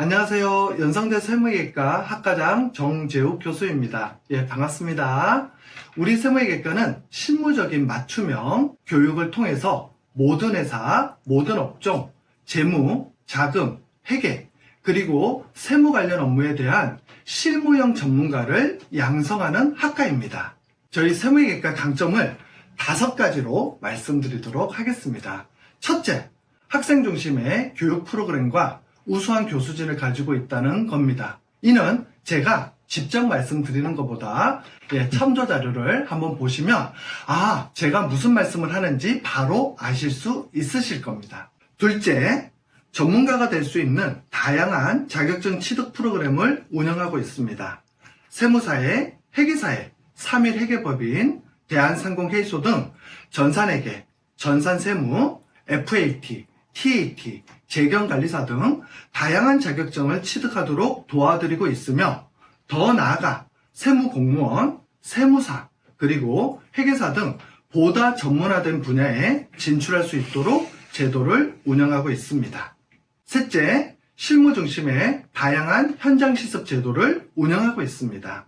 안녕하세요. 연성대 세무회계과 학과장 정재욱 교수입니다. 예, 반갑습니다. 우리 세무회계과는 실무적인 맞춤형 교육을 통해서 모든 회사, 모든 업종, 재무, 자금, 회계, 그리고 세무 관련 업무에 대한 실무형 전문가를 양성하는 학과입니다. 저희 세무회계과 강점을 다섯 가지로 말씀드리도록 하겠습니다. 첫째, 학생 중심의 교육 프로그램과 우수한 교수진을 가지고 있다는 겁니다. 이는 제가 직접 말씀드리는 것보다 예, 첨조 자료를 한번 보시면 아 제가 무슨 말씀을 하는지 바로 아실 수 있으실 겁니다. 둘째, 전문가가 될 수 있는 다양한 자격증 취득 프로그램을 운영하고 있습니다. 세무사회, 회계사회, 3일 회계법인, 대한상공회의소 등 전산회계, 전산세무, FAT, TAT, 재경관리사 등 다양한 자격증을 취득하도록 도와드리고 있으며 더 나아가 세무공무원, 세무사, 그리고 회계사 등 보다 전문화된 분야에 진출할 수 있도록 제도를 운영하고 있습니다. 셋째, 실무 중심의 다양한 현장 실습 제도를 운영하고 있습니다.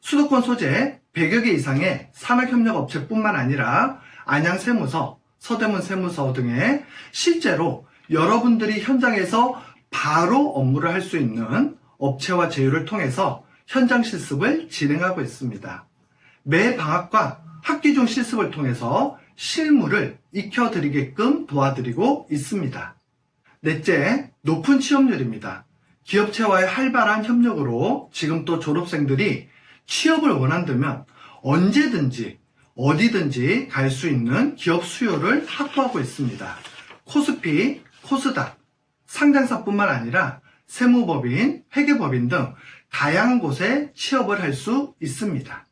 수도권 소재 100여 개 이상의 산학협력업체뿐만 아니라 안양세무서, 서대문 세무서 등의 실제로 여러분들이 현장에서 바로 업무를 할 수 있는 업체와 제휴를 통해서 현장 실습을 진행하고 있습니다. 매 방학과 학기 중 실습을 통해서 실무를 익혀드리게끔 도와드리고 있습니다. 넷째, 높은 취업률입니다. 기업체와의 활발한 협력으로 지금 또 졸업생들이 취업을 원한다면 언제든지 어디든지 갈 수 있는 기업 수요를 확보하고 있습니다. 코스피, 코스닥, 상장사뿐만 아니라 세무법인, 회계법인 등 다양한 곳에 취업을 할 수 있습니다.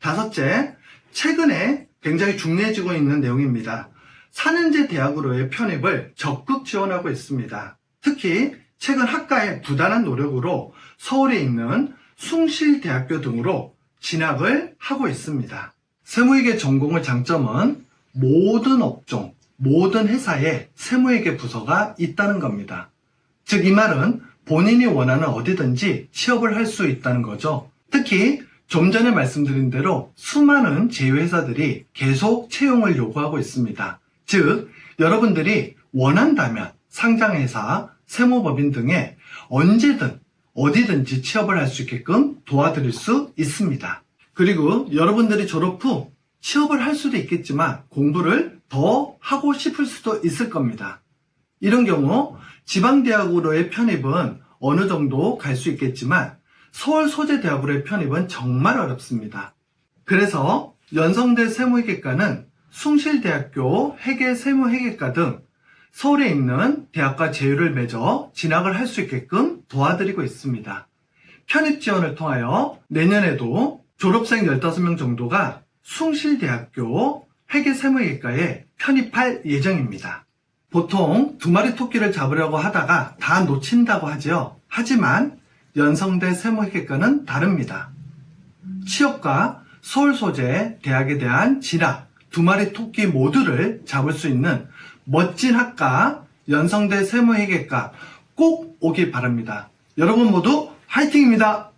다섯째, 최근에 굉장히 중요해지고 있는 내용입니다. 4년제 대학으로의 편입을 적극 지원하고 있습니다. 특히 최근 학과의 부단한 노력으로 서울에 있는 숭실대학교 등으로 진학을 하고 있습니다. 세무회계 전공의 장점은 모든 업종, 모든 회사에 세무회계 부서가 있다는 겁니다. 즉, 이 말은 본인이 원하는 어디든지 취업을 할 수 있다는 거죠. 특히 좀 전에 말씀드린 대로 수많은 제휴회사들이 계속 채용을 요구하고 있습니다. 즉, 여러분들이 원한다면 상장회사, 세무법인 등에 언제든 어디든지 취업을 할 수 있게끔 도와드릴 수 있습니다. 그리고 여러분들이 졸업 후 취업을 할 수도 있겠지만 공부를 더 하고 싶을 수도 있을 겁니다. 이런 경우 지방대학으로의 편입은 어느 정도 갈 수 있겠지만 서울 소재 대학으로의 편입은 정말 어렵습니다. 그래서 연성대 세무회계과는 숭실대학교 회계 세무회계과 등 서울에 있는 대학과 제휴를 맺어 진학을 할 수 있게끔 도와드리고 있습니다. 편입 지원을 통하여 내년에도 졸업생 15명 정도가 숭실대학교 회계세무회계과에 편입할 예정입니다. 보통 두 마리 토끼를 잡으려고 하다가 다 놓친다고 하죠. 하지만 연성대 세무회계과는 다릅니다. 취업과 서울 소재 대학에 대한 진학 두 마리 토끼 모두를 잡을 수 있는 멋진 학과 연성대 세무회계과 꼭 오길 바랍니다. 여러분 모두 화이팅입니다.